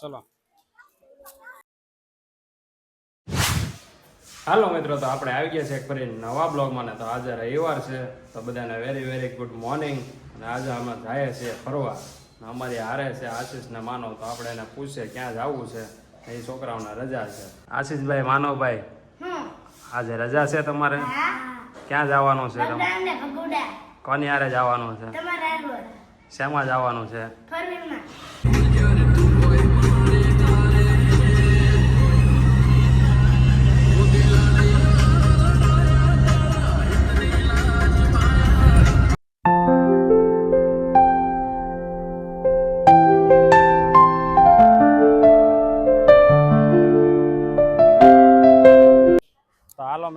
ચલો. હાલો મિત્રો તો આપણે આવી ગયા છે એક ફરી નવા બ્લોગમાં ને તો આજે રવિવાર છે તો બધાને વેરી વેરી ગુડ મોર્નિંગ અને આજે અમે જઈએ છીએ ફરવા. અને અમારી હારે છે આશીષને માનો તો આપણે એને પૂછીએ ક્યાં જવું છે. એ છોકરાઓને રજા છે. આશીષભાઈ માનવભાઈ આજે રજા છે તમારે? ક્યાં જવાનું છે તમે? કોની હારે જવાનું છે? શેમાં જવાનું છે?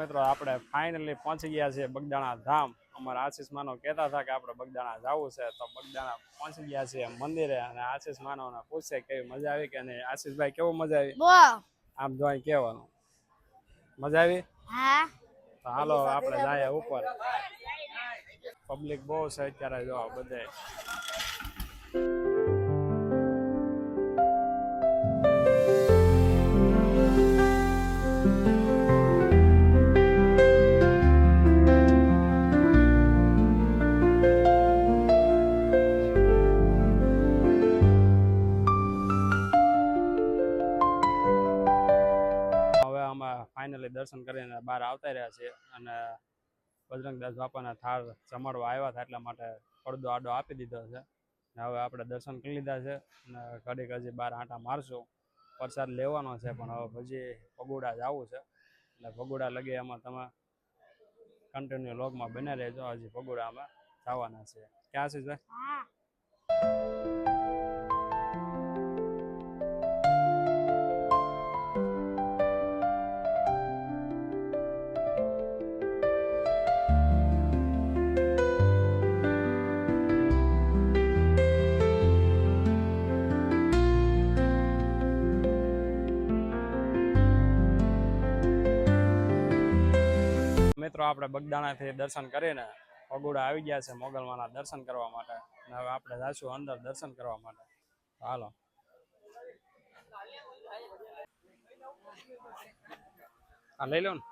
મિત્રો આપણે ફાઇનલી પહોંચી ગયા છીએ બગદાણા ધામ. અમારા આશીષ માનવ કહેતા હતા કે આપણે બગદાણા જવું છે તો બગદાણા પહોંચી ગયા છીએ મંદિરે અને આશીષ માનવને પૂછશે કેવી મજા આવી કે નહીં. આશીષભાઈ કેવું મજા આવી? આમ જોઈ કહેવાનું. મજા આવી? હા. હાલો આપણે જાય ઉપર. પબ્લિક બહુ છે અત્યારે જો બધે. બહાર આવતા રહ્યા છે અને બજરંગદાસ બાપાના થાળ જમાડવા આવ્યા હતા એટલા માટે પડદો આડો આપી દીધો છે. ને હવે આપણે દર્શન કરી લીધા છે અને ઘડીક હજી બહાર આંટા મારશું. પ્રસાદ લેવાનો છે પણ હવે પછી પગોડા જવું છે. એટલે પગોડા લગે એમાં તમે કન્ટિન્યુ લોગમાં બને રહેજો. હજી પગોડા જવાના છે. ક્યાં છે ભાઈ મિત્રો, આપણે બગદાણાથી દર્શન કરીને પગોડા આવી ગયા છે મોગલમાના દર્શન કરવા માટે. અને હવે આપણે જાશું અંદર દર્શન કરવા માટે. હાલો. આ લઈ લો ને.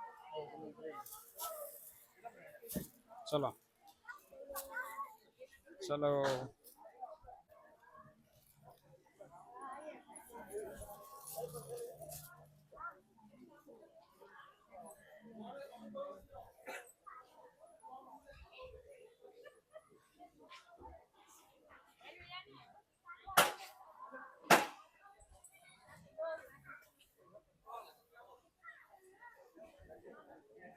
ચલો. ચલો.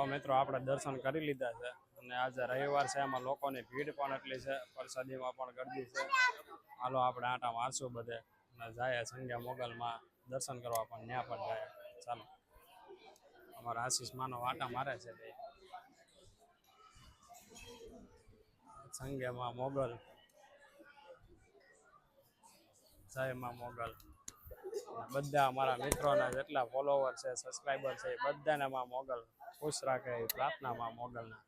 તો મિત્રો આપણે દર્શન કરી લીધા છે. અને આજે રવિવાર છે, એમાં લોકોની ભીડ પણ એટલી છે, પરસાદીમાં પણ ગરદી છે. હાલો, આપણે આટા મારશું બધે અને જાય સંગ્યા મોગલમાં. દર્શન કરવા પણ ત્યાં પણ જાય ચાલો. અમારા આશીષ માનો આટા મારે છે તે સંગ્યામાં મોગલ. જયમાં મોગલ. બધા અમારા મિત્રોના જેટલા ફોલોવર છે સબસ્ક્રાઈબર છે બધાને માં મોગલ. ખુશ રાખે એ પ્રાર્થનામાં મોગલના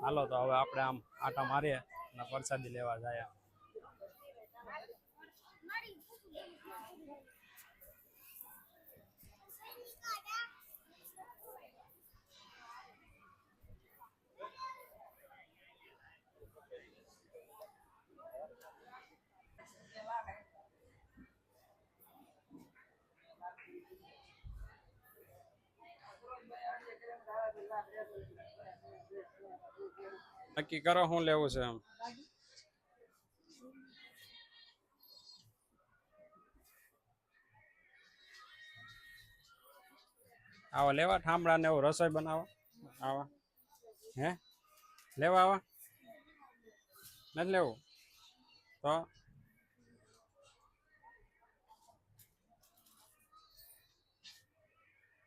હાલો, તો હવે આપણે આમ આટા મારીએ અને પ્રસાદી લેવા જાય Thank. નક્કી કરો શું લેવું છે એમ. આવો, લેવા ઠામડા ને એવું રસોઈ બનાવવા આવા. હે? લેવા આવા. નથી લેવું? તો?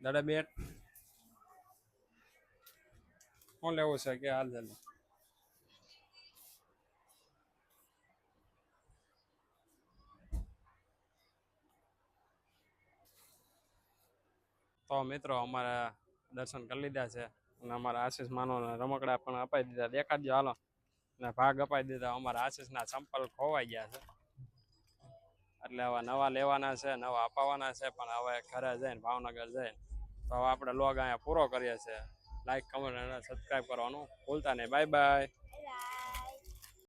દાદા બેટ. શું લેવું છે કે હાલ જલ્દી તો મિત્રો અમારે દર્શન કરી લીધા છે અને અમારા આશીષ માનો રમકડા પણ અપાઈ દીધા. દેખાડજો હાલો. ને ભાગ અપાઈ દીધા. અમારા આશીષના ચંપલ ખોવાઈ ગયા છે. એટલે હવે નવા લેવાના છે, નવા અપાવવાના છે, પણ હવે ઘરે જઈને, ભાવનગર જઈને. તો હવે આપણે લોગ અહીંયા પૂરો કરીએ છીએ. લાઈક કમેન્ટ અને સબસ્ક્રાઈબ કરવાનું ભૂલતા નહીં. Bye bye